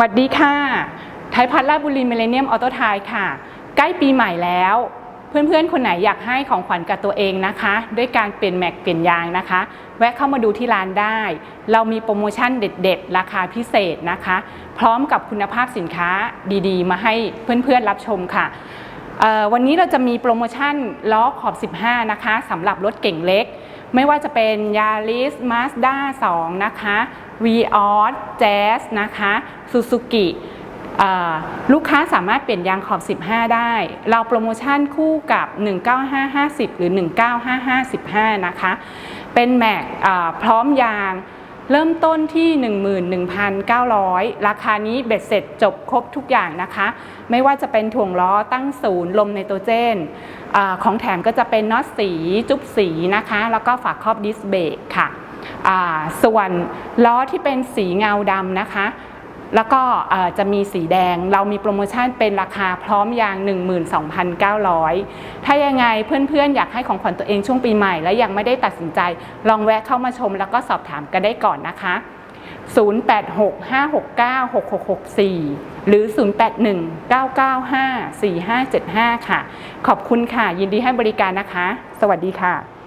วัสดีค่ะ ไทยพัฒน์ราชบุรีมิเลเนียมออโตไทยค่ะ ใกล้ปีใหม่แล้ว เพื่อนๆ คนไหนอยากให้ของขวัญกับตัวเองนะคะ ด้วยการเปลี่ยนแม็กเปลี่ยนยางนะคะ แวะเข้ามาดูที่ร้านได้ เรามีโปรโมชั่นเด็ดๆ ราคาพิเศษนะคะ พร้อมกับคุณภาพสินค้าดีๆ มาให้เพื่อนๆ รับชมค่ะ วันนี้เราจะมีโปรโมชั่นล้อขอบ 15 นะคะสำหรับรถเก่งเล็ก ไม่ว่าจะเป็นยาริสมาสด้า2นะคะวีออสแจ๊สนะคะซูซูกิลูกค้าสามารถเปลี่ยนยางขอบ 15 ได้ เราโปรโมชั่นคู่กับ 19550 หรือ 19555 นะคะ เป็นแม็กพร้อมยาง เริ่มต้นที่ 11,900 ราคานี้เบ็ดเสร็จจบครบทุกอย่างนะคะ ไม่ว่าจะเป็นถ่วงล้อตั้งศูนย์ลมในตัวเจนอของแถมก็จะเป็นน็อตสีจุ๊บสีนะคะ แล้วก็ฝาครอบดิสเบรกค่ะส่วนล้อที่เป็นสีเงาดำนะคะ แล้วก็จะมีสีแดง เรามีโปรโมชั่นเป็นราคาพร้อมยาง 12,900 ถ้ายังไงเพื่อนๆ อยากให้ของขวัญตัวเองช่วงปีใหม่ และยังไม่ได้ตัดสินใจ ลองแวะเข้ามาชมแล้วก็สอบถามกันได้ก่อนนะคะ 0865696664 หรือ 0819954575 ค่ะ ขอบคุณค่ะ ยินดีให้บริการนะคะ สวัสดีค่ะ